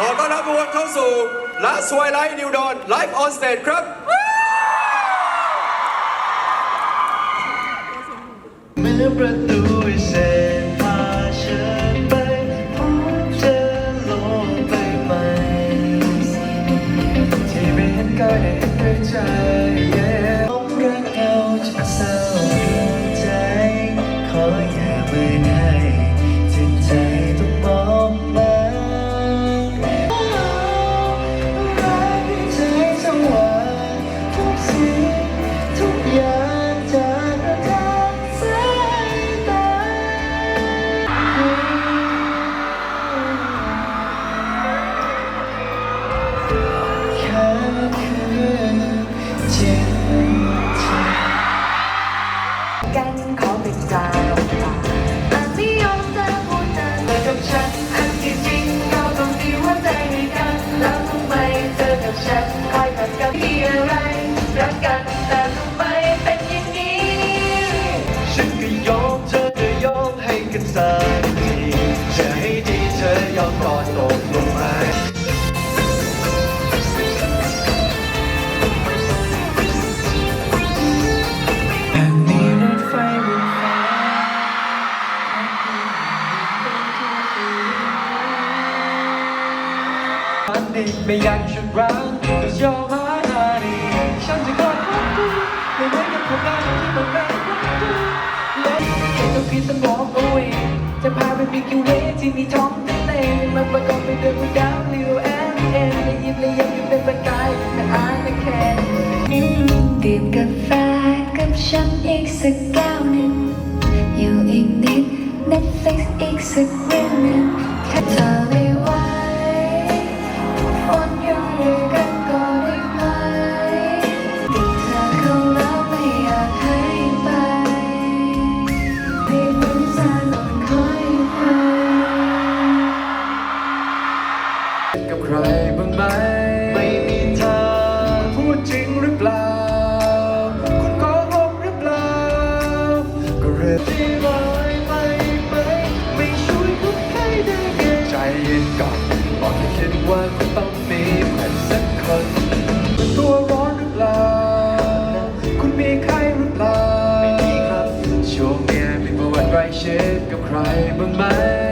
ขอต้อนรับทุกคนเข้าสู่ละสวยไลฟ์นิวดอนไลฟ์ออนสเตจครับประตู ตกลงมาไฟบนฟ้าฝันดีไม่อยากชุดร้ง cause you're my honey ฉันจะกอดรักคุณไม่เหมือนกับคนงานที่มันเป็นรักคุณและต้องคิดต้องเอาเองจะพาไปบิกิเวที่มีท้อง มาประกอบไปด้วยดวงดาวลิวแอนเอ็นและยิ้มและยิ้มเป็นประกายแต่อายไม่แค่ดื่มกาแฟกับฉันอีกสักแก้วหนึ่งอยู่อีกนิด Netflix อีกสักเรื่องหนึ่งแค่เธอ ว่าคุณต้องมีเพื่อนสักคนเป็นตัวร้อนหรือเปล่า คุณมีใครหรือเปล่าไม่มีครับช่วงเนี้ยมีประวัติไรเช็ดกับใครบ้างไหม